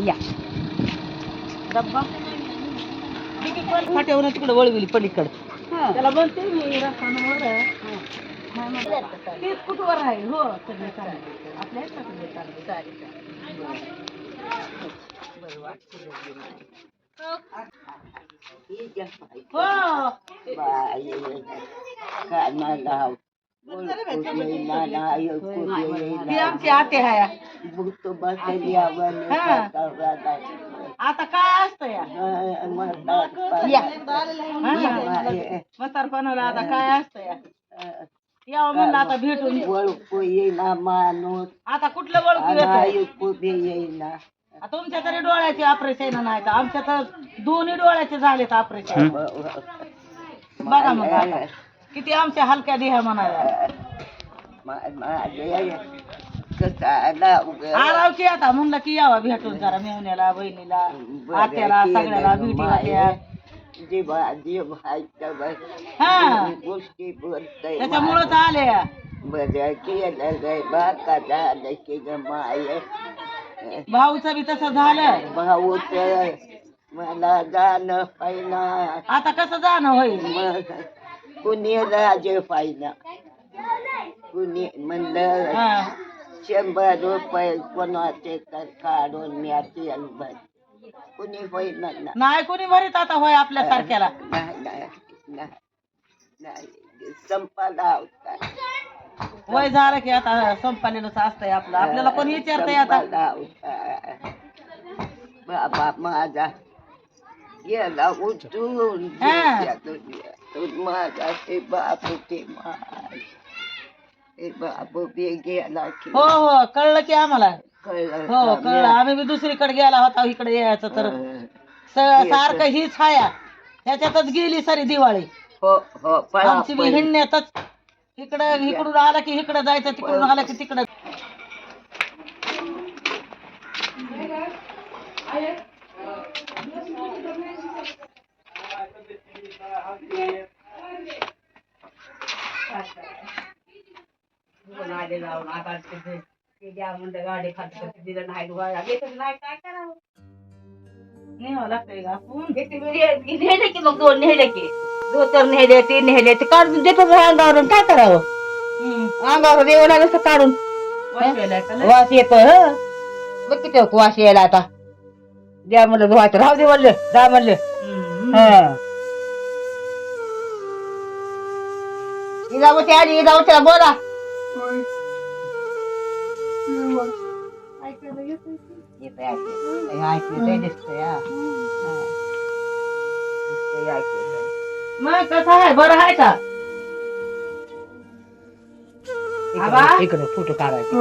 या डब्बा फाट्यावर तिकडे वळविली पलीकडे त्याला म्हणते मी रस्त्यावर तेच कुठवर आहे हो. सगळे चांगले आपल्या सगळे चांगले हो ती आमची आते काय असतं या म्हातारपणाला आता काय असतं या यावं म्हणलं आता भेटून ओळखू येईना माणूस आता कुठलं ओळखू येईना तुमच्या तरी डोळ्याचे ऑपरेशन नाही तर आमच्या तर दोन्ही डोळ्याचे झालेत ऑपरेशन बघा मग आता. किती आमच्या हलक्या देह म्हणाल्या. आराव की आता म्हणलं की यावा भेटून जरा मेहण्याला बहिणीला आत्याला सगळ्याला जीवा जीव हा. त्याच्यामुळंच आले भाऊचं बी तसं झालं भाऊच मला जाणं पाहिना आता कसं जाणं होईल? कुणी राजे पाहिना कुणी म्हणलं हा. शंभर रुपये कोणाचे तर काढून मी तेल भर कुणी होईना ना नाही कोणी भरीत आता होय आपल्या सारख्याला? संपाला होता. वय झालं की आता संपालेलंच असतंय आपलं. आपल्याला कोणी विचारतंय आता? संपाला होता. बाबा माझा गेला उठून हा. माझा ते बापू ते माय ते बापू बी गेला की. हो हो कळलं की आम्हाला. कळलं हो का? कळलं. आम्ही? बी दुसरीकडे गेला होता इकडे यायचं तर. स- सारखं ही छाया ह्याच्यातच गेली सारी दिवाळी. हो हो आमची बी हिंडण्यातच. इकडं इकडून आला की इकडं जायचं तिकडून आलं की तिकडं न्यावं लागतंय का आपण नेले की मग दोन नेले की. दोन तर नेले तीन नेले ते काढून देतो का अंगावरून काय करावं. अंगावर येऊ लागलं असं काढून. का? वास येतो बघ किती वास यायला आता? द्या म्हणलं धुवायचं. राहू दे म्हणलं जा म्हणलं. हं. इजावती आली इजावतीला बोला. येतंय ऐकू. दिसतंय, मग कसं आहे बरं आहे का आबा? इकडं- फोटो काढायचे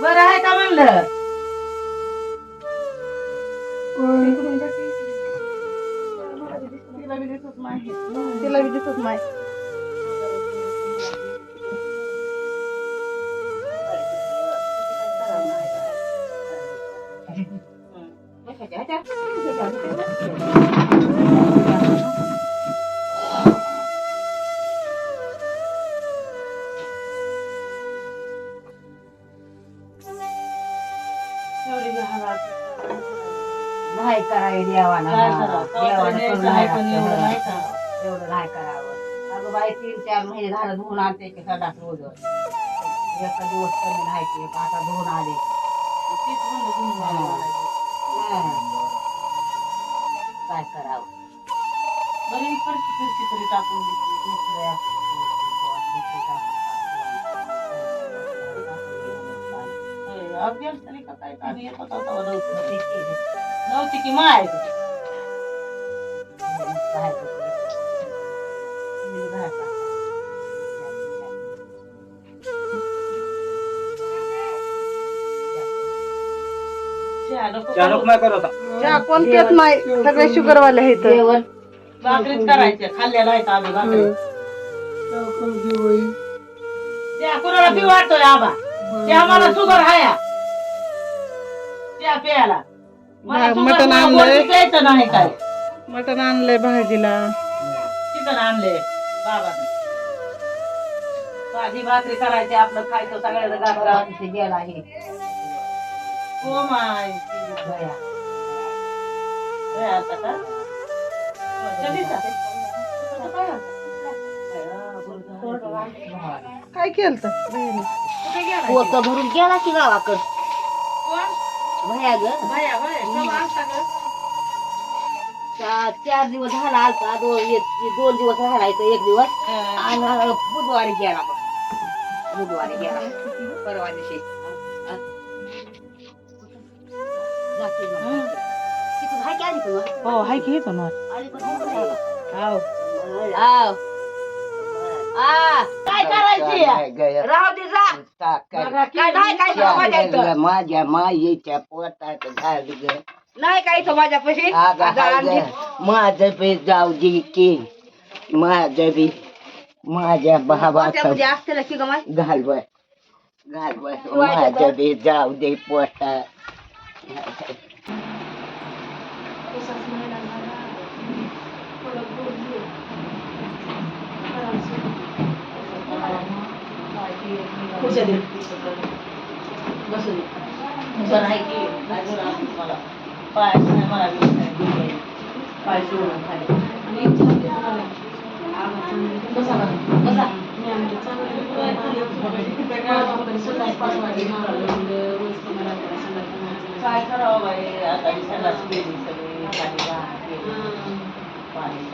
बरं आहे का म्हणलं तिला बी दिसत नाही तिला बी दिसत नाही नाही करावे देवानं काय हा. करावं? देवानं न्यायचं करून आहे नाही पण एवढं करावं. नाही करावं. एवढं नाही करावं अगं बाई तीन चार महिने झालं धुवून आणते की सडा रोज एका दिवस कमी नाही की आता धुवून आले तीच म्हणलं. काय करावं बरी फरशी फिरशी तरी टाकून होय, अभ्यास तरी का काय आम्ही येत होता तेव्हा नव्हती. नव्हती की माय नाही सगळे शुगरवाले आहेत. जेवण. भाकरीच करायच्या खाल्लेला आहे आम्ही भाकरी. त्या कुणाला बी वाटतोय आबा? ते आम्हाला शुगर हाया. त्या प्यायला. Sugar मटण आणलंय. गोड प्यायचं नाही काय. मटण आणलंय भाजीला. चिकन आणले बाबा. भाजी भाकरी करायची आपलं खायचं सगळ्याचं घातलं गेला आहे. हो माय बया. हे आता का? कधीचा? काय केलं कुठे गेला पोतं भरून गेला की गावाकड? कोण? भया ग भया भया केव्हा आलता ग? चा- चार दिवस झाला आलता दोन एक- दोन दिवस राहायचं एक दिवस आणि बुधवारी गेला बघ बुधवारी गेला परवा दिवशी जाती मग. हं. तिथून हाय की आली तू? हो हाय की येतो ना आली पण हाय का नाही? हाव. आव. आ, काय करायची राहू दे नाही काय इथं माझ्या इथं? माझ्या मायेच्या पोटात घाल ग नाही काय इथं माझ्यापाशी ग. माझं बी जाऊ दे की. माझं बी. माझ्या भावाचं पोट्यामध्ये असते ना की ग माय? घाल बर घाल बर तू आहे का? माझं बी जाऊ दे पोटात. खुर्च्या दे. बसू दे. आहे अजून असं मला पाय नाही मला नाही. पाय सोडून खाली. बसा. काय करावं बाई आता सगळी केली. पाणी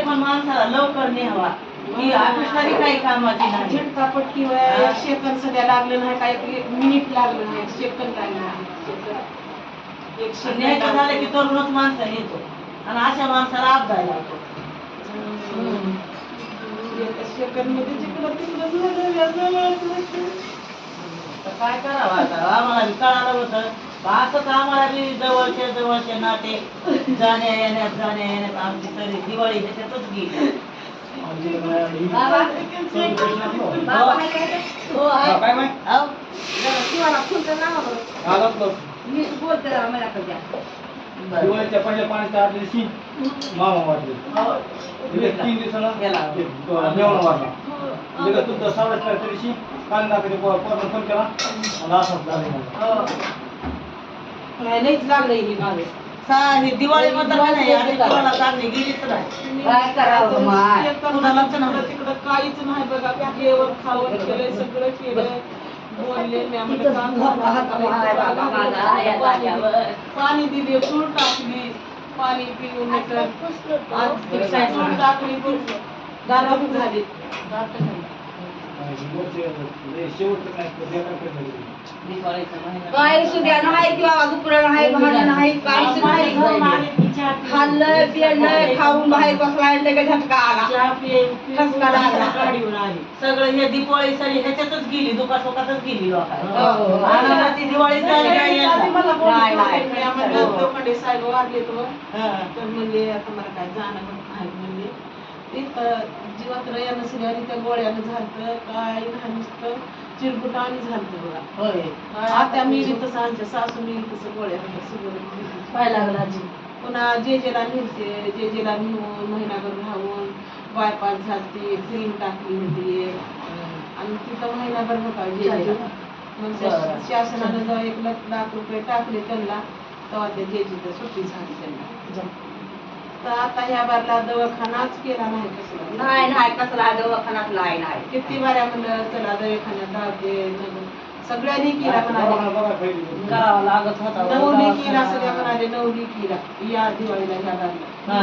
पण माणसाला लवकर न्यावा ही आकृष्णारी काही कामाची नाही. झटकापटकी हा. सेकंद सध्या लागलं नाही काय एक मिनिट लागलं नाही सेकंद लागलं नाही. एक न्यायचं झालं की तरुणच माणसं नेतो आणि अशा माणसाला अपघात लागतो काय करावं आता? आम्हाला कळालं होतं. असंच आम्हाला बी जवळचे जवळचे नाते. जाण्या येण्यात जाण्या येण्यात आमची तरी दिवाळी ह्याच्यातच गेली. हो पहिल्या पाण्याच्या आदल्या दिवशी मामा वाटले हो. लगेच तीन दिवसाला गेला. जेवण वाटला लगेच तुमचा सावळ्या त्या दिवशी काल नाकडे पोरानं फोन केला. आणि असंच झालं मला. हो. नाही, लईच लागलं ही मागे. सारी दिवाळी बद्दल का नाही? आधी कोणाला चांगली गेलीच नाही. काय करावं माय? कुणालाच नाही. तिकडं काहीच नाही बघा जेवण खावण केलंय सगळं केलंय. बोलले मी आम्हाला काम झोपा हात माय बाबा माझा या जाग्यावर. पाणी दिली चूल टाकली. पाणी पिऊन नंतर आज टाकली पण झाली. हे नाही किंवा नाही भांडण नाही काहीच नाही खाल्लं पिल्लं खाऊन बाहेर बसलाय लगेच झटका आला ठसका लागला सगळं हे दिवाळी सरी ह्याच्यातच गेली दुखासुखातच गेली हो, हो. लोकांना ती दिवाळी काय मला आम्हाला हो. लोखंडे साहेब वारले हा. तर म्हणले आता मला काय जाणं तिथं जीवात रया नसल्यावर त्या गोळ्यानं झालतं काय नाही नुसतं चिरकुटाने झालतं बघा. होय. आता मी तसं आमच्या सासू मी तसं गोळ्या काय लागला आजी पुन्हा जे जेला नेलते जे जेला नेऊन महिनाभर राहून बायपास झालती क्रीम टाकली होती. आणि तिथं महिनाभर होता जे मग. शासनानं जेव्हा एक लाख लाख रुपये टाकले त्यांना तेव्हा त्या जे जेला सुट्टी झाली त्यांना. तर आता ह्या बारला दवाखानाच केला नाही कसला नाही नाही कसला दवाखान्यात नाही नाही किती बाऱ्या म्हणलं चला दवाखान्यात दाखवे सगळ्यांनी केला म्हणाले. करावा लागत होता. नवली केला सगळ्या म्हणाले नवली केला. या दिवाळीला ह्या बारला हा.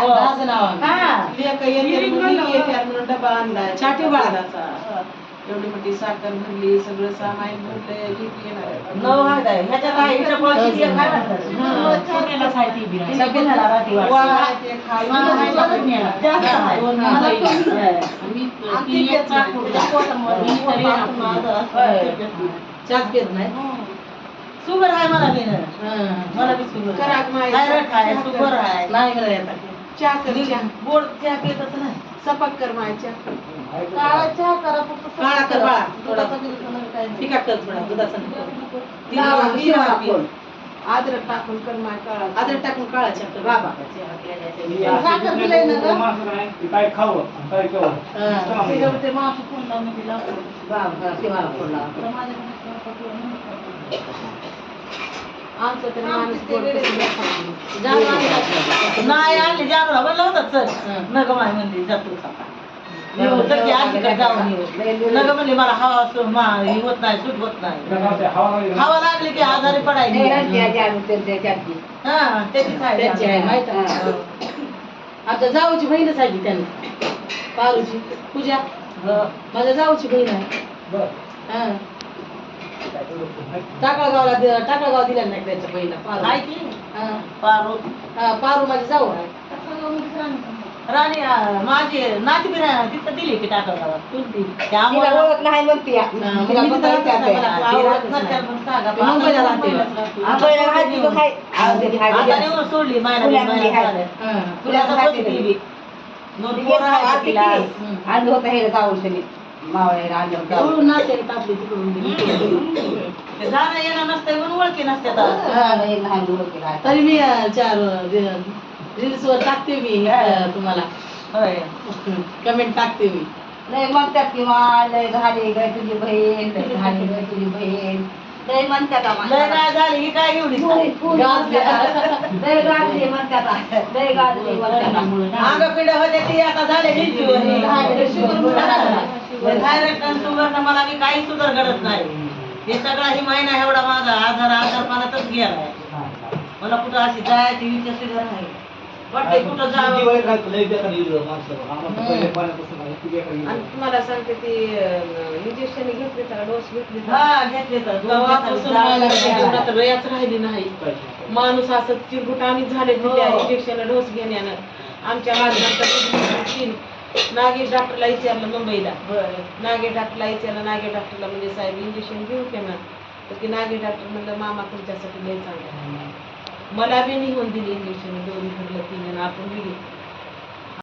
हो, डबा आणलाय. छाती बाळगाचा. एवढी मोठी साखर भरली सगळं सामान भरलंय लेक येणार आहे. नऊ आहेत आहे. ह्याच्यात आहे, हिच्या पळशीत एक आहे म्हणतात. पुण्यालाच आहे ती बी. हिच्या पुण्याला राहते वाटतं. वा, ते खायला मला नाही सुचतच नाही. जास्त आहे. मला मला आहे. शुगर आहे मला बी नाही गोड चहा पितच नाही. सपक कर चहा. काळा चहा करा फक्त काळा कर बाळा. दुधाचा बी नाही काय नाही. फिका कर थोडा दुधाचा नको. लावा, ती शिरा वाटी. आपण. अद्रक टाकून कर माय काळा टाकून आपलं बाबा ही अशी साखर दिलंय ना गं? माणसं काय ती काय खावं आणि काय केव्हा नुसतं मागं. त्याच्यावर ते फोन लावून तर नाही. आमचं तर माणूस गोड कसं नाही खात. जाऊ आणला. नाही आले जागरा होतं चल हं. नग माय म्हणली जातो आता जाऊन नग म्हणली मला हवा असं मा हे होत नाही सूट होत नाही. हवा लागली की आजारी पडायची. हा त्याची त्यांची आहे माहीत आहे. आमच्या जाऊची बहीणच आहे की त्यांना. पारूची पूजा. माझ्या जाऊची बहीण आहे. हा. टाकळगावला टाकळगाव दिला नाही त्यांच्या बहिणीला पारू. आहे की? हा. पारो. हा, पारू माझी जाऊ आहे. राणी माझी नाती बी तिथं दिली की ओळख नाही मग मी तिथं मला मुंबईला राहते. राहते हाय. आवडते, हाय. आता नेऊन सोडली महिना पुण्यात महिना मध्ये आहे. झाला. हा. तुला तर होती ती बी. दोन पोरं आहेत तिला. आणलं होतं हे जाऊन त्यांनी मावळ्याला आणलं होतं. तिकडून नाते तापली तिकडून गेली. ते जाणं येणं नसतंय म्हणून ओळखी नसते आता. हा. तरी मी अं, चार रील्स वर टाकते मी तुम्हाला. होय. कमेंट टाकते मी. लय म्हणतात किंवा लय झाली ग तुझी बहीण लय झाली ग तुझी बहीण. लय म्हणतात आम्हाला. लय नाही झाली ही काय एवढी? गाजली. म्हणतात. लय गाजली म्हणतात. लय गाजली म्हणतात. अंग पिढ होते ती आता झाले शुगर हे थायरॉइड आणि शुगरनं मला बी काही सुधार घडत नाही. हे सगळा ही महिना एवढा माझा आजार आजारपणातच गेलाय. मला कुठं अशी जायची विचार सुद्धा नाही. वाटते कुठं जावं? तर. आणि तुम्हाला सांगते ती इंजेक्शन घेतली त्याला डोस घेतली हा घेतले तर तेव्हापासून मला. जीवनात रयाच राहिली नाही. माणूस असं चिरगुटानीच झाले हो. त्या इंजेक्शन डोस घेण्यानं. आमच्या माझ्या नागेश डॉक्टरला विचारलं मुंबईला. बरं. नागे डॉक्टरला विचारलं नागे डॉक्टरला म्हणजे साहेब इंजेक्शन घेऊ का ना? तर की नागे डॉक्टर म्हणलं मामा तुमच्यासाठी लय चांगलं मला बी निघून दिली इंजेक्शन दोन्ही भरलं तीन आपण बी घेतलं